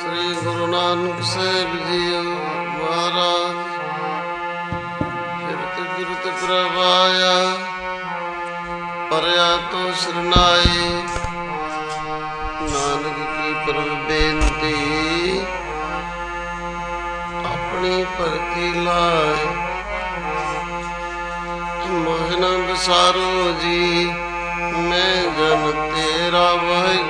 ਸ਼੍ਰੀ ਗੁਰੂ ਨਾਨਕ ਸਾਹਿਬ ਜੀ ਮਹਾਰਾਜ। ਫਿਰਤ ਗੁਰਤ ਪ੍ਰਵਾਇਆ ਪਰਿਆ ਤੋ ਸਰਨਾਏ। ਨਾਨਕ ਕੀ ਪਰਮ ਬੇਨਤੀ, ਆਪਣੀ ਭਗਤੀ ਲਾਏ। ਮੋਹਨ ਬਸਾਰੋ ਜੀ, ਮੈਂ ਜਨ ਤੇਰਾ ਵਾਹਿਗੁਰੂ।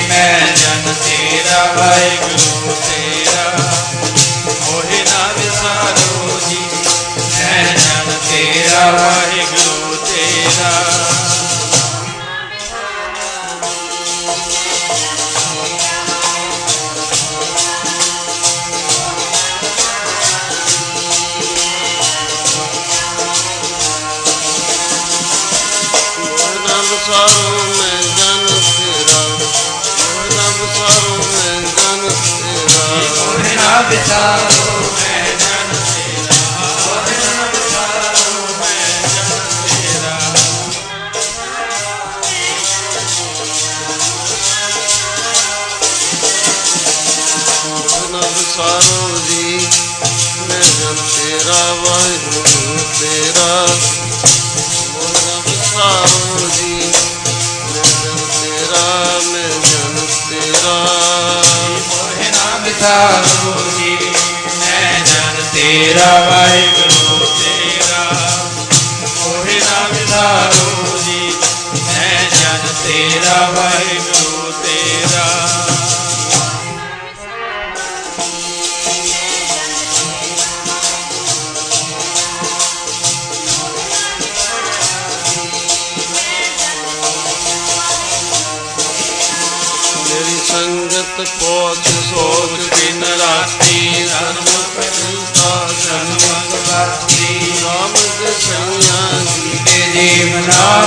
ਮੈਂ ਜਨ ਤੇਰਾ, ਵਾਹਿਗੁਰੂ ਤੇਰਾ। ਮੋਹਿ ਨਾ ਵਿਸਾਰੋ ਜੀ, ਮੈਂ ਜਨ ਤੇਰਾ, ਵਾਹਿਗੁਰੂ ਤੇਰਾ। ਮੋਹਨਾ ਮੋਹਨਾ ਮੈਂ ਜਨ ਤੇਰਾ ਮੋਹਿ ਨਾ ਵਿਸਾਰੋ ਮੈਂ ਜਨ ਤੇਰਾ ਮੋਹਿ ਨਾ ਵਿਸਾਰੋ ਮੈਂ ਜਨ ਤੇਰਾ ਮੋਹਨਾ ਬਸਾਰੋ ਜੀ ਮੈਂ ਜਨ ਤੇਰਾ ਵਾਹਿਗੁਰੂ ਤੇਰਾ। ਮੋਹਨਾ ਬਸਾਰੋ ਜੀ। ਨਾ ਜੀ। ਮੈਂ ਜਨ ਤੇਰਾ ਵਾਹਿਗੁਰੂ ਸੰਗਤ ਪਹੁੰਚ ਸੋਚ ਦਿਨ ਰਾਤੀ ਧਰਮ ਕਰਤਾ ਜਨਮ ਭਗਤੀ ਨਾਮ ਦੇ ਸਈਆਂ ਜੀ ਕੇ ਜੀਵਨਾ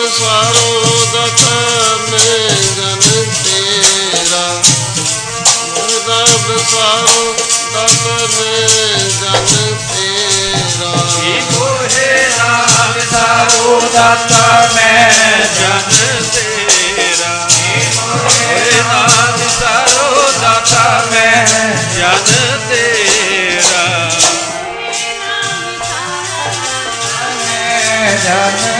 ਰੰਗ ਸਾਰੋ ਦਤ ਮੈਂ ਜਨ ਤੇਰਾ। ਰੰਗ ਸਾਰੋ ਦਤ ਮੈਂ ਜਨ ਤੇਰਾ। ਜੀ ਮੋਹਿ ਨਾ ਵਿਸਾਰੋ ਦਾਤਾ ਮੈਂ ਜਨ ਤੇਰਾ। ਜੀ ਮੋਹਿ ਨਾ ਵਿਸਾਰੋ ਦਾਤਾ ਮੈਂ ਜਨ ਤੇਰਾ। ਮੈਂ ਜਨ